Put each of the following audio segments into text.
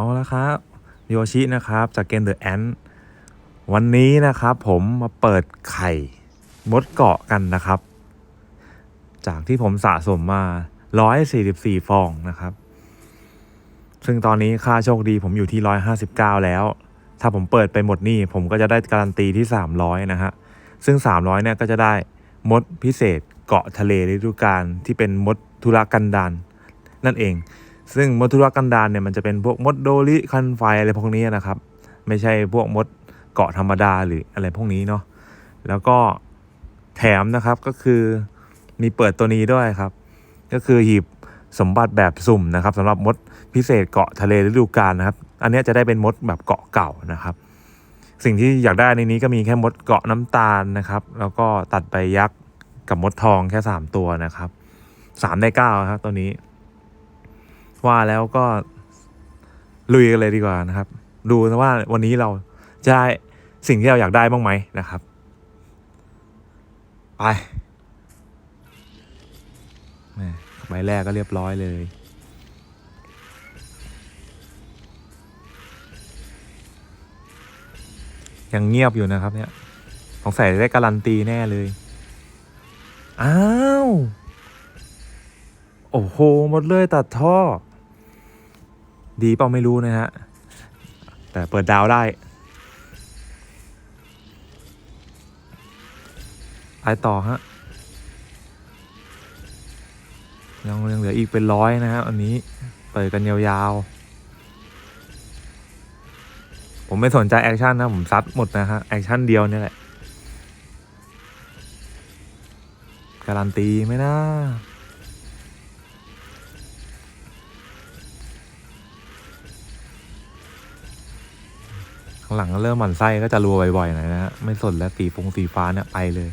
เอาละครับโยชินะครับจากเกมเดอะแอนวันนี้นะครับผมมาเปิดไข่มดเกาะกันนะครับ จากที่ผมสะสมมา 144 ฟองนะครับ ซึ่งตอนนี้ค่าโชคดีผมอยู่ที่ 159 แล้ว ถ้าผมเปิดไปหมดนี่ผมก็จะได้การันตีที่ 300 นะฮะ ซึ่ง 300 เนี่ยก็จะได้มดพิเศษเกาะทะเลฤดูกาลที่เป็นมดธุรกันดารนั่นเอง ซึ่งมดธุรกันดารเนี่ยมันจะเป็นพวกมดโดริคันไฟอะไรพวกนี้นะครับ ไม่ใช่พวกมดเกาะธรรมดาหรืออะไรพวกนี้เนาะแล้วก็แถมนะครับก็คือมีเปิดตัวนี้ด้วยครับ ก็คือหีบสมบัติแบบสุ่มนะครับสำหรับมดพิเศษเกาะทะเลฤดูกาลนะครับ อันนี้จะได้เป็นมดแบบเกาะเก่านะครับ สิ่งที่อยากได้ในนี้ก็มีแค่มดเกาะน้ำตาลนะครับ แล้วก็ตัดใบยักษ์กับมดทองแค่สามตัวนะครับสามได้เก้าครับตัวนี้ ว่าแล้วก็ลุยกันเลยดีกว่านะครับ ดูนะว่าวันนี้เราจะได้สิ่งที่เราอยากได้บ้างไหมนะครับ ไปใบแรกก็เรียบร้อยเลยยังเงียบอยู่นะครับ เนี่ยสงสัยได้การันตีแน่เลย อ้าว โอ้โห หมดเลยตัดท่อ ดีเปล่าไม่รู้นะฮะ แต่เปิดดาวได้ไปต่อฮะยังยังเหลืออีกเป็นร้อยนะฮะอันนี้เปิดกันยาวๆ ผมไม่สนใจแอคชั่นนะ ผมซัดหมดนะฮะ แอคชั่นเดียวนี่แหละ การันตีไหมนะ ข้าง หลังก็เริ่มหมั่นไส้ก็จะรัวบ่อยๆหน่อยนะฮะไม่สนแล้วสีฟงสีฟ้าเนี่ยไปเลย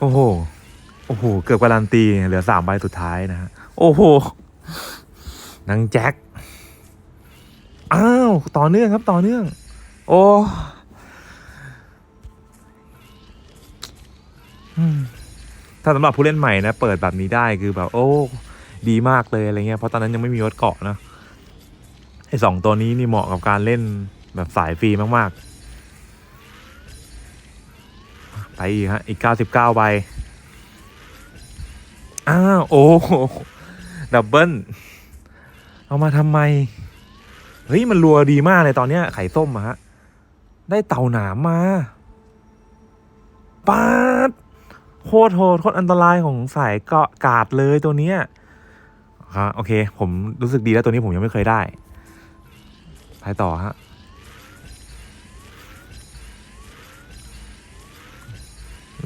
โอ้โห โอ้โห เกือบการันตีเหลือสามใบสุดท้ายนะฮะ โอ้โหนางแจ็ค อ้าว ต่อเนื่องครับต่อเนื่อง โอ้ถ้าสำหรับผู้เล่นใหม่นะ เปิดแบบนี้ได้คือแบบ โอ้ ดีมากเลยอะไรเงี้ยเพราะตอนนั้นยังไม่มีรถเกาะนะ ไอ้สองตัวนี้นี่เหมาะกับการเล่นแบบสายฟรีมากๆ ไปอีกฮะ อีกเก้าสิบเก้าใบ อ้าว โอ้โหดับเบิลเอามาทำไม เฮ้ย มันรัวดีมากเลยตอนเนี้ย ไข่ส้มอะฮะ ได้เต่าหนามมาปาดโคตรโหดโคตรอันตรายของสายเกาะกาดเลยตัวเนี้ยฮะโอเค ผมรู้สึกดีแล้วตัวนี้ผมยังไม่เคยได้ ไปต่อฮะ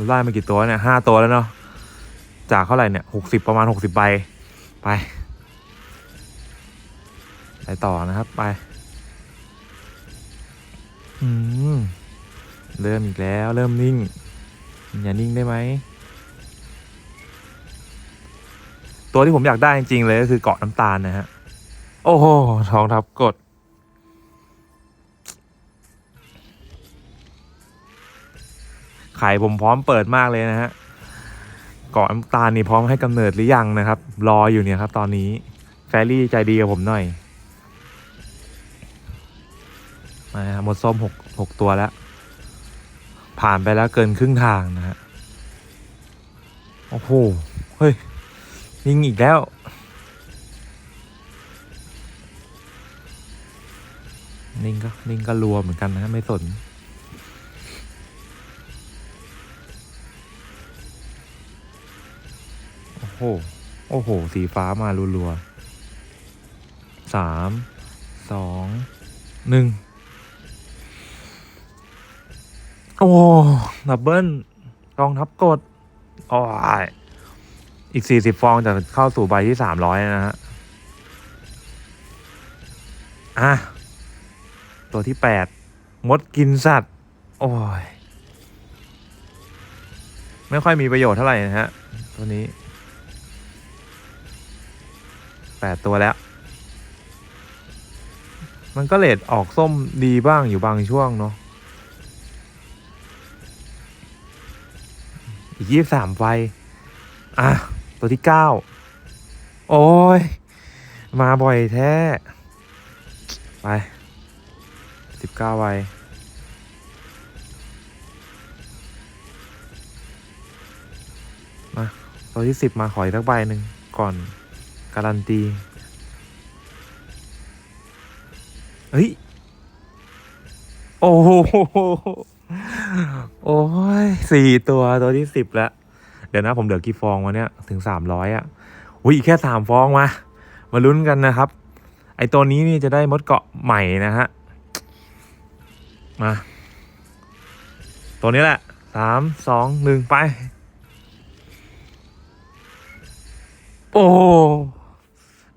ได้มากี่ตัวเนี่ยห้าตัวแล้วเนาะจากเท่าไหร่เนี่ยหกสิบประมาณหกสิบใบไป ไปต่อนะครับไป อืม เริ่มอีกแล้ว เริ่มนิ่ง อย่านิ่งได้ไหม ตัวที่ผมอยากได้จริง ๆ เลยก็คือเกาะน้ำตาลนะฮะ โอ้โหทองทับกด ไข่ผมพร้อมเปิดมากเลยนะฮะเกาะน้ำตาลนี่พร้อมให้กำเนิดหรือยังนะครับ รออยู่เนี่ยครับ ตอนนี้แฟรี่ใจดีกับผมหน่อยมาหมดส้มหกหกตัวแล้ว ผ่านไปแล้วเกินครึ่งทางนะฮะโอ้โหเฮ้ยนิ่งอีกแล้วนิ่งก็นิ่งก็รัวเหมือนกันนะไม่สน โอ้โห โอ้โห สีฟ้ามารัวๆสามสองหนึ่งโอ้ดับเบิลกองทับกดโอ้ยอีกสี่สิบฟองจะเข้าสู่ใบที่สามร้อยนะฮะ อะ ตัวที่แปดมดกินสัตว์ โอ้ย ไม่ค่อยมีประโยชน์เท่าไหร่นะฮะ ตัวนี้ แปดตัวแล้ว มันก็เลดออกส้มดีบ้างอยู่บางช่วงเนาะอีกยี่สามไฟ อะ ตัวที่เก้าโอ้ย มาบ่อยแท้ ไปสิบเก้าใบมาตัวที่สิบมาขออีกสักใบหนึ่งก่อน การันตีเฮ้ย โอ้โหโอ้ยสี่ตัวตัวที่สิบแล้วเดี๋ยวนะผมเหลือกี่ฟองวะเนี่ย ถึงสามร้อยอะอุ้ยอีกแค่สามฟองมามาลุ้นกันนะครับ ไอตัวนี้นี่จะได้มดเกาะใหม่นะฮะ มา ตัวนี้แหละสามสองหนึ่งไป โอ้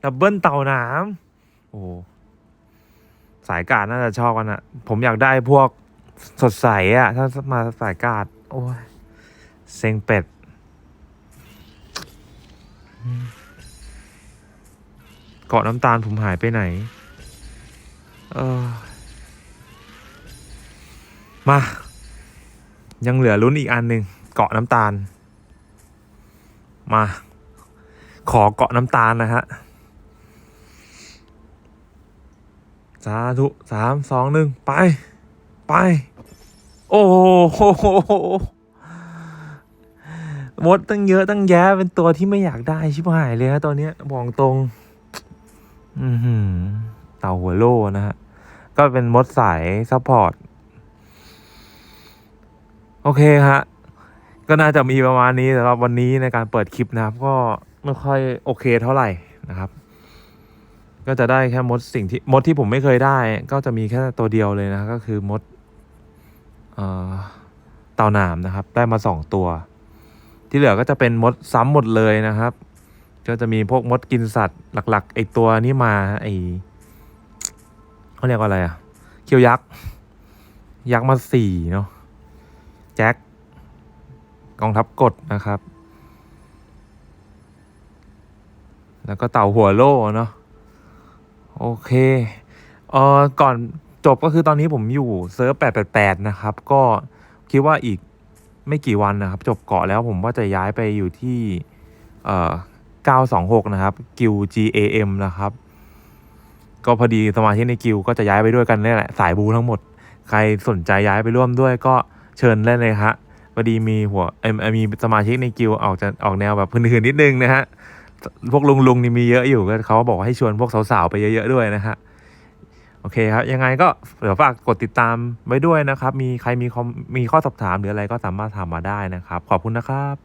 ดับเบิลเต่านามโอ้สายการน่าจะชอบกันอะผมอยากได้พวกสดใสอะถ้ามาสายการดโอ้ยเซ็งเป็ดเกาะน้ำตาลผมหายไปไหน เออ มา ยังเหลือลุ้นอีกอันหนึ่งเกาะน้ำตาล มา ขอเกาะน้ำตาลนะฮะ สาธุสามสองหนึ่งไป ไป โอ้โหมดตั้งเยอะตั้งแยะเป็นตัวที่ไม่อยากได้ชิบหายเลยฮะตัวเนี้ยบอกตรง อือหือเต่าหัวโลนะฮะ ก็เป็นมดสายซัพพอร์ต โอเคฮะ ก็น่าจะมีประมาณนี้สำหรับวันนี้ในการเปิดคลิปนะครับ ก็ไม่ค่อยโอเคเท่าไหร่นะครับ ก็จะได้แค่มดสิ่งที่มดที่ผมไม่เคยได้ ก็จะมีแค่ตัวเดียวเลยนะก็คือมดเอ่อเต่าหนามนะครับ ได้มาสองตัว ที่เหลือก็จะเป็นมดซ้ำหมดเลยนะครับ ก็จะมีพวกมดกินสัตว์หลัก ๆไอตัวนี้มาไอเขาเรียกว่าอะไรอะเคียวยักษ์ยักษ์มาสี่เนาะแจ็คกองทัพกดนะครับ แล้วก็เต่าหัวโล่เนาะ โอเคเอ่อก่อนจบก็คือตอนนี้ผมอยู่เซิร์ฟ888 นะครับ ก็คิดว่าอีกไม่กี่วันนะครับ จบเกาะแล้วผมว่าจะย้ายไปอยู่ที่เอ่อ926 นะครับกิล GAM นะครับ ก็พอดีสมาชิกในกิลก็จะย้ายไปด้วยกันนี่แหละ สายบูทั้งหมด ใครสนใจย้ายไปร่วมด้วยก็เชิญได้เลยฮะพอดีมีหัวเอ็มมีสมาชิกในกิลออกจะออกแนวแบบพื้นๆนิดนึงนะฮะ พวกลุงลุงๆนี่มีเยอะอยู่ก็เขาบอกให้ชวนพวกสาวๆไปเยอะๆด้วยนะฮะโอเคครับ ยังไงก็เดี๋ยวฝากกดติดตามไว้ด้วยนะครับ มีใครมีคอมมีข้อสอบถามหรืออะไรก็สามารถถามมาได้นะครับ ขอบคุณนะครับ